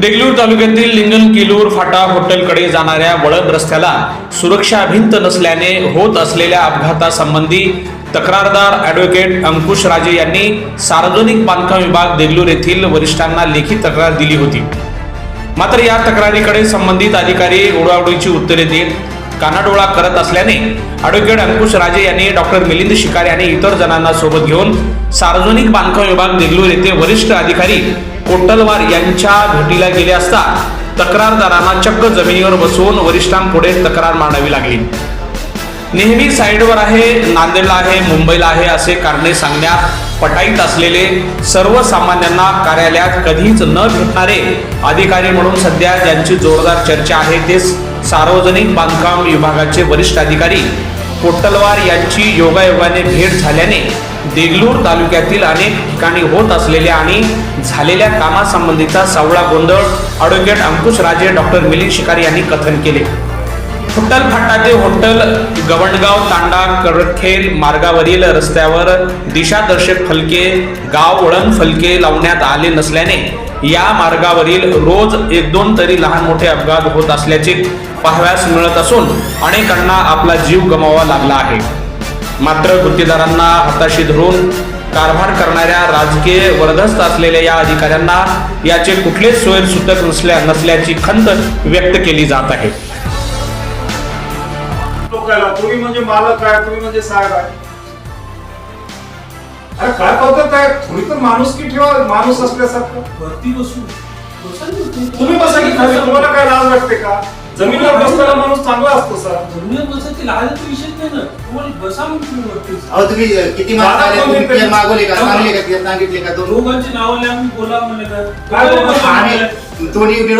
देगलूर तालुक्यातील लिंगन किलूर फाटा हॉटेलकडे जाणाऱ्या वळण रस्त्याला सुरक्षा भिंत नसल्याने होत असलेल्या अपघातासंबंधी तक्रारदार ॲडव्होकेट अंकुश राजे यांनी सार्वजनिक बांधकाम विभाग देगलूर येथील वरिष्ठांना लेखी तक्रार दिली होती. मात्र या तक्रारीकडे संबंधित अधिकारी ओढाओढीची उत्तरे देत कानाडोळा करत असल्याने ॲडव्होकेट अंकुश राजे यांनी डॉक्टर मिलिंद शिकारे आणि इतर जणांना सोबत घेऊन सार्वजनिक बांधकाम विभाग देगलूर येथे वरिष्ठ अधिकारी कोटलवार यांच्या भेटीला गेले असता तक्रारदारांना चक्क जमिनीवर बसवून वरिष्ठांपुढे तक्रार मांडावी लागली. नेहमी साईडवर आहे नांदेडला आहे मुंबईला आहे असे कारणे सांगण्यात पटाईत असलेले सर्वसामान्यांना कार्यालयात कधीच न भेटणारे अधिकारी म्हणून सध्या ज्यांची जोरदार चर्चा आहे ते सार्वजनिक बांधकाम विभागाचे वरिष्ठ अधिकारी कोट्टलवार यांची योगायोगाने भेट झाल्याने देगलूर तालुक्यातील अनेक ठिकाणी होत असलेल्या आणि झालेल्या कामासंबंधीचा सावळा गोंधळ ॲडव्होकेट अंकुश राजे डॉक्टर मिलिंद शिकारी यांनी कथन केले. फुट्टल फाटा ते हॉटेल गवंडगाव तांडा करखेल मार्गावरील रस्त्यावर दिशादर्शक फलके गाव वळण फलके लावण्यात आले नसल्याने या मार्गावरील रोज एक दोन तरी लहान मोठे अपघात होत असल्याचे पाहाव्यास मिळत असून अनेकांना आपला जीव गमावा लागला आहे. मात्र गुत्तेदारांना हाताशी धरून कारभार करणाऱ्या राजकीय वर्धस्त असलेल्या या अधिकाऱ्यांना याचे कुठलेच सोयीसुतक नसल्या नसल्याची खंत व्यक्त केली जात आहे. लोकांना तुम्ही म्हणजे मालक आहे तुम्ही म्हणजे साहेब आहे. अरे काय पद्धत आहे? थोडी तर माणूस की ठेवा माणूस असल्यासारखं. वरती बसू बसा ना तुम्ही. बसा की खाली तुम्हाला काय लाज वाटते का? जमिनीवर बसलेला माणूस चांगला असतो सर. जमिनीवर बसायची लाजाचा विषय नाही ना. तुम्हाला बसा मग तुम्ही वरती अहो तुम्ही किती माणसं आले कोणी तुम्ही तरी- ते मागवले का? सांगले का? ते सांगितले का? दोन दोघांची नावं आम्ही बोला म्हणलं काय? का आम्ही